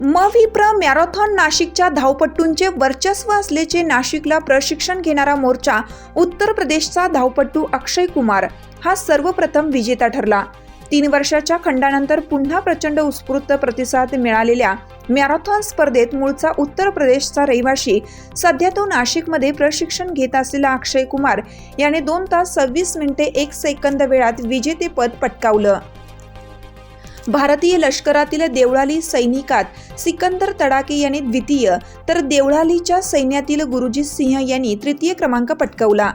मविप्र marathon नाशिकच्या धावपट्टूंचे वर्चस्व असल्याचे नाशिकला प्रशिक्षण घेणारा मोर्चा उत्तर प्रदेशचा धावपट्टू अक्षय कुमार हा सर्वप्रथम विजेता ठरला. तीन वर्षाच्या खंडानंतर पुन्हा प्रचंड उत्स्फूर्त प्रतिसाद मिळालेल्या मॅरेथॉन स्पर्धेत मूळचा उत्तर प्रदेशचा रहिवाशी सध्या तो नाशिकमध्ये प्रशिक्षण घेत असलेला अक्षय कुमार याने दोन तास सव्वीस मिनिटे एक सेकंद वेळात विजेतेपद पटकावलं. भारतीय लष्करातील देवळाली सैनिकात सिकंदर तडाके यांनी द्वितीय तर देवळालीच्या सैन्यातील गुरुजी सिंह यांनी तृतीय क्रमांक पटकवला.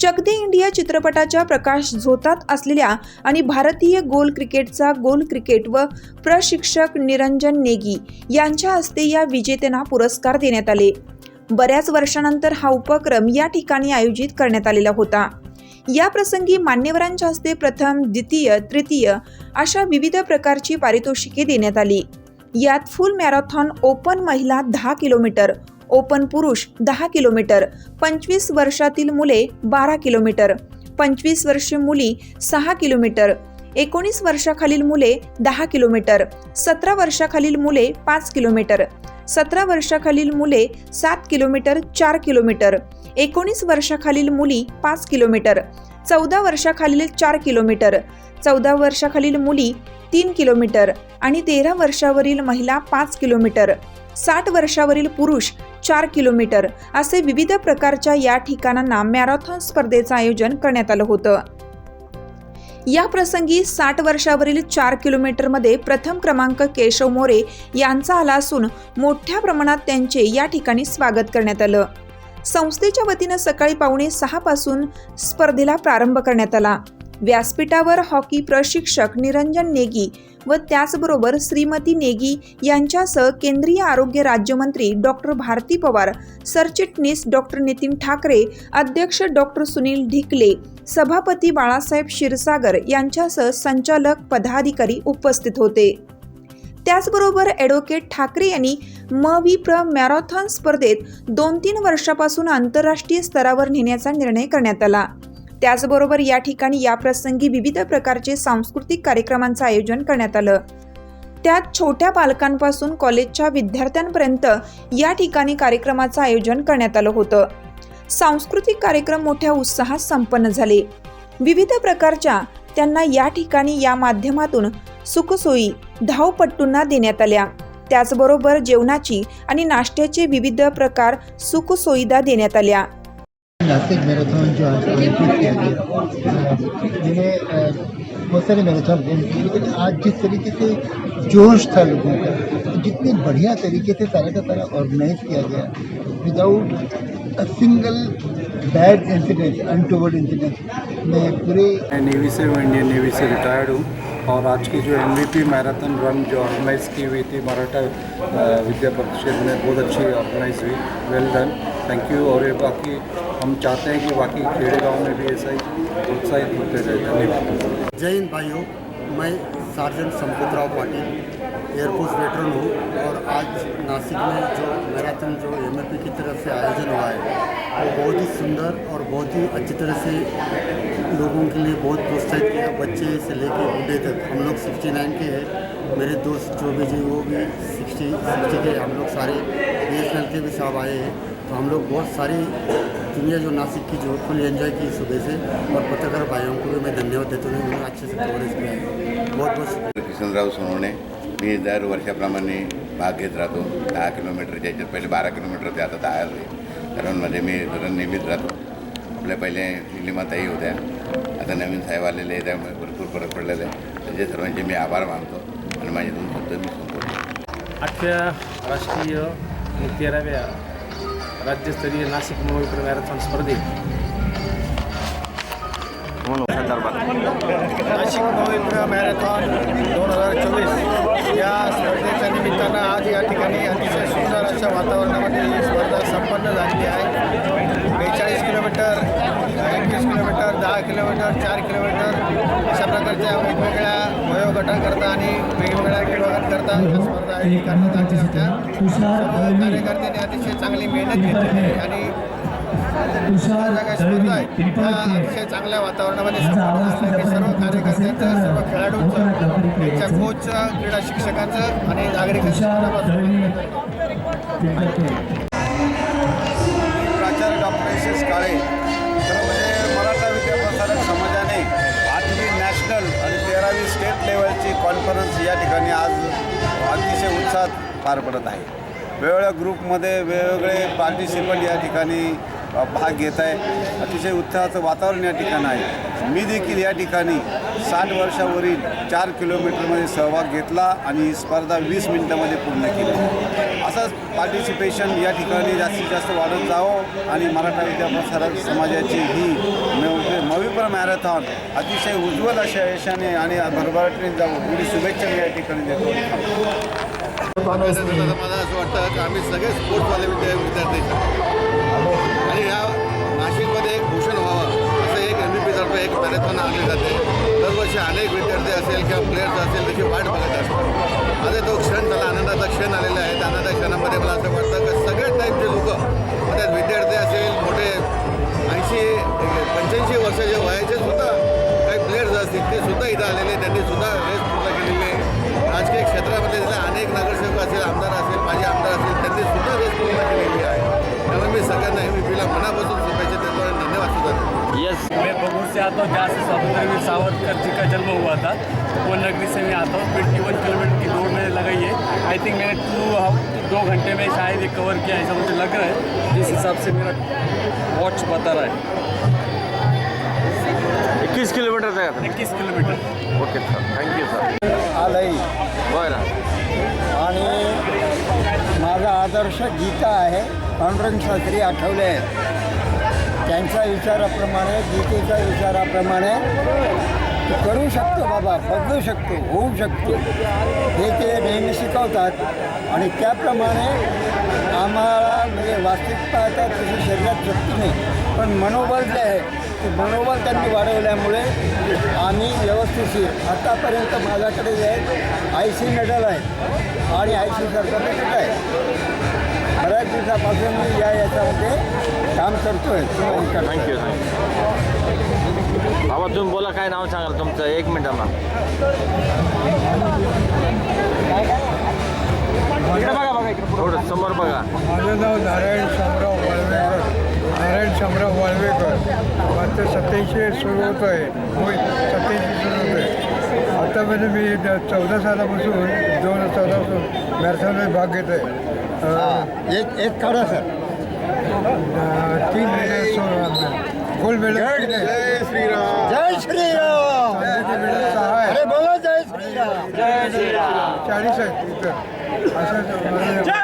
चक दे इंडिया चित्रपटाच्या प्रकाश झोतात असलेल्या आणि भारतीय गोल क्रिकेटचा गोल क्रिकेट व प्रशिक्षक निरंजन नेगी यांच्या हस्ते या विजेत्यांना पुरस्कार देण्यात आले. बऱ्याच वर्षानंतर हा उपक्रम या ठिकाणी आयोजित करण्यात आलेला होता. या प्रसंगी मान्यवरांच्या हस्ते प्रथम द्वितीय तृतीय अशा विविध प्रकारची पारितोषिके देण्यात आली. यात फुल मॅरेथॉन ओपन महिला दहा किलोमीटर ओपन पुरुष दहा किलोमीटर पंचवीस वर्षातील मुले बारा किलोमीटर पंचवीस वर्षीय मुली सहा किलोमीटर एकोणीस वर्षाखालील मुले दहा किलोमीटर सतरा वर्षाखालील मुले पाच किलोमीटर सतरा वर्षाखालील मुले सात किलोमीटर चार किलोमीटर एकोणीस वर्षाखालील मुली पाच किलोमीटर चौदा वर्षाखालील चार किलोमीटर चौदा वर्षाखालील मुली तीन किलोमीटर आणि तेरा वर्षावरील महिला पाच किलोमीटर साठ वर्षावरील पुरुष चार किलोमीटर असे विविध प्रकारच्या या ठिकाणांना मॅरेथॉन स्पर्धेचं आयोजन करण्यात आलं होतं. या प्रसंगी साठ वर्षावरील चार किलोमीटरमध्ये प्रथम क्रमांक केशव मोरे यांचा आला असून मोठ्या प्रमाणात त्यांचे या ठिकाणी स्वागत करण्यात आलं. संस्थेच्या वतीनं सकाळी पावणे सहा पासून स्पर्धेला प्रारंभ करण्यात आला. व्यासपीठावर हॉकी प्रशिक्षक निरंजन नेगी व त्याचबरोबर श्रीमती नेगी यांच्यासह केंद्रीय आरोग्य राज्यमंत्री डॉक्टर भारती पवार सरचिटणीस डॉक्टर नितीन ठाकरे अध्यक्ष डॉक्टर सुनील ढिकले सभापती बाळासाहेब क्षीरसागर यांच्यासह संचालक पदाधिकारी उपस्थित होते. त्याचबरोबर ॲडव्होकेट ठाकरे यांनी म वि प्र मॅरेथॉन स्पर्धेत दोन तीन वर्षापासून आंतरराष्ट्रीय स्तरावर नेण्याचा निर्णय करण्यात आला. त्याचबरोबर या ठिकाणी या प्रसंगी विविध प्रकारचे सांस्कृतिक कार्यक्रमांचं आयोजन करण्यात आलं. त्यात छोट्या पालकांपासून कॉलेजच्या विद्यार्थ्यांपर्यंत या ठिकाणी कार्यक्रमाचं आयोजन करण्यात आलं होतं. सांस्कृतिक कार्यक्रम मोठ्या उत्साहात संपन्न झाले. विविध प्रकारच्या त्यांना या ठिकाणी या माध्यमातून सुखसोयी धावपट्टूंना देण्यात आल्या. त्याचबरोबर जेवणाची आणि नाश्त्याचे विविध प्रकार सुखसोयीदा देण्यात आल्या. नासिक मैराथन जो आज आयोजित किया गया। मैंने बहुत सारे मैराथन रन किए, लेकिन आज जिस तरीके से जोश था लोगों का, जितने बढ़िया तरीके से सारा का सारा ऑर्गेनाइज किया गया without a single bad incident untoward incident मैं पूरे मैं नेवी से हूँ इंडियन नेवी से रिटायर्ड हूँ, और आज की जो एम मैराथन रन जो ऑर्गेनाइज की हुई थी, मराठा विद्या परिषद में, बहुत अच्छी ऑर्गेनाइज हुई वेल डन थैंक यू और बाकी हम चाहते हैं कि बाकी खेड़े गाँव में भी ऐसा ही प्रोत्साहित होते रहे। धन्यवाद। जय हिंद भाइयों, मैं sergeant Sampatrao Patil air force veteran हूँ और आज नासिक में जो मैराथन, जो एम की तरफ़ से आयोजन हुआ है, वो बहुत ही सुंदर और बहुत ही अच्छी तरह से लोगों के लिए बहुत प्रोत्साहित किया। बच्चे से लेकर बूढ़े तक, हम लोग 69 के हैं। मेरे दोस्त जो भी जी, वो भी 60 60 के हम लोग सारे बी के भी साहब आए हैं। तो हम लोग बहुत सारी दुनिया जो नासिक की जो फुल एंजॉय की सुबह से और पत्रकार भाइयों को भी मैं धन्यवाद देता हूँ उन्होंने अच्छे से कवरेज किया है। बहुत बहुत शुक्रिया। किसनराव सोनवणे मी दर वर्षाप्रमाणे भाग घेत राहतो दहा किलोमीटरच्या याच्यात पहिले बारा किलोमीटर ते आता दहा झाले रनमध्ये मी रन नेहमीच राहतो. आपल्या पहिले निलिमाताई होत्या. आता नवीन साहेब आलेले आहे त्यामुळे भरपूर फरक पडलेला आहे. त्याचे सर्वांचे मी आभार मानतो आणि माझे दोन शब्द मी संपवतो. आठव्या राष्ट्रीय तेराव्या राज्यस्तरीय नाशिक मुंबई मॅरेथॉन स्पर्धेत. नाशिक पवित्र मॅरेथॉन दोन हजार चोवीस. या स्पर्धेच्या निमित्तानं आज या ठिकाणी अतिशय सुंदर अशा वातावरणामध्ये ही स्पर्धा संपन्न झालेली आहे बेचाळीस किलोमीटर एकवीस किलोमीटर दहा किलोमीटर चार किलोमीटर अशा प्रकारच्या वेगवेगळ्या वयोगटाकरता आणि वेगवेगळ्या विभागांकरता या स्पर्धा आयोजित करण्यात आल्या होत्या सर्व कार्यकर्त्यांनी अतिशय चांगली मेहनत घेतली आणि स्पर्धा आहे. त्या अतिशय चांगल्या वातावरणामध्ये संपन्न सर्व कार्यकर्त्यांचं सर्व खेळाडूंचं त्यांच्या कोचचं क्रीडा शिक्षकांचं आणि नागरिकांचं ही कॉन्फरन्स या ठिकाणी आज अतिशय उत्साहात पार पडत आहे. वेगवेगळ्या ग्रुपमध्ये वेगवेगळे पार्टिसिपंट या ठिकाणी भाग घेत आहे. अतिशय उत्साहाचं वातावरण या ठिकाणी आहे. मी देखील या ठिकाणी साठ वर्षावरील चार किलोमीटरमध्ये सहभाग घेतला आणि ही स्पर्धा वीस मिनिटामध्ये पूर्ण केली. असंच पार्टिसिपेशन या ठिकाणी जास्तीत जास्त वाढत जावं आणि मराठा विद्याप्रसारक समाजाची ही नव- मॅरेथॉन अतिशय उज्ज्वल अशा यशाने आणि भरभराटीने जावं. एवढी शुभेच्छा मी या ठिकाणी देतो. मला असं वाटतं की आम्ही सगळे स्पोर्ट्सवाले विद्यार्थी आणि नाशिकमध्ये एक भूषण व्हावं असं एक एम बी पीतर्फे एक मॅरेथॉन आणली जाते. दरवर्षी अनेक विद्यार्थी असेल किंवा प्लेयर्स असेल त्याची वाट बघत असतात. आता तो क्षण झाला आनंदाचा क्षण आलेला आहे. त्या आनंदाच्या क्षणामध्ये मला असं वाटतं की सगळ्या टाईपचे लोक त्यात विद्यार्थी असेल मोठे ऐंशी पंच्याऐंशी वर्षाचे वयाचे सुद्धा काही प्लेयर्स असतील ते सुद्धा इथं आलेले त्यांनी सुद्धा रेस पूर्ण केलेली आहे. राजकीय क्षेत्रामध्ये अनेक नगरसेवक असेल आमदार असेल मैं बगूर से आता हूँ जहाँ से स्वतंत्रवीर सावरकर जी का जन्म हुआ था। वो नगरी से मैं आता हूँ ट्वेंटी वन किलोमीटर की दौड़ मैंने लगाई है आई थिंक मैंने टू दो घंटे में शायद ये कवर किया ऐसा मुझे लग रहा है। जिस हिसाब से मेरा वॉच बता रहा है। इक्कीस किलोमीटरचा आहे का इक्कीस kilometre. Okay sir thank you sir आलंय बरं. आणि माझा आदर्श गीता आहे पांडुरंग शास्त्री आठवले आहेत. त्यांच्या विचाराप्रमाणे गीतेच्या विचाराप्रमाणे करू शकतो बाबा बदलू शकतो होऊ शकतो. हे ते नेहमी शिकवतात आणि त्याप्रमाणे आम्हाला म्हणजे वास्तविकता आता तशी शरीरात शक्ती नाही. पण मनोबल जे आहे ते मनोबल त्यांनी वाढवल्यामुळे आम्ही व्यवस्थितशीर आतापर्यंत माझ्याकडे जे आहे आय सी मेडल आहे आणि आय सी सर्टिफिकेट आहे. बऱ्याच दिवसापासून मी या याच्यामध्ये काम करतो आहे थँक्यू थँक्यू बाबा तुम्ही बोला काय नाव सांगाल तुमचं? एक मिनिटाला इकडे बघा बघा इकडे थोडं समोर बघा. माझं नाव नारायण शामराव वाळवेकर. नारायण शामराव वाळवेकर. मात्र सत्याऐंशी सुरू होतो आहे होय सत्याऐंशी सुरू होतो आहे आतापर्यंत मी द- चौदा सालापासून दोन हजार चौदापासून मॅरेथॉनमध्ये भाग घेत आहे एक एक काढा सर. तीन गोल्ड मेडल जय श्रीराम. जय श्रीराम. सहा आहे. अरे बोला जय श्रीराम. जय श्रीराम. चाळीस आहेत इथं असं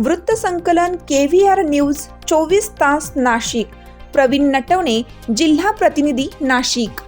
वृत्तसंकलन के व्ही आर न्यूज चोवीस तास नाशिक. प्रवीण नटवणे जिल्हा प्रतिनिधी नाशिक.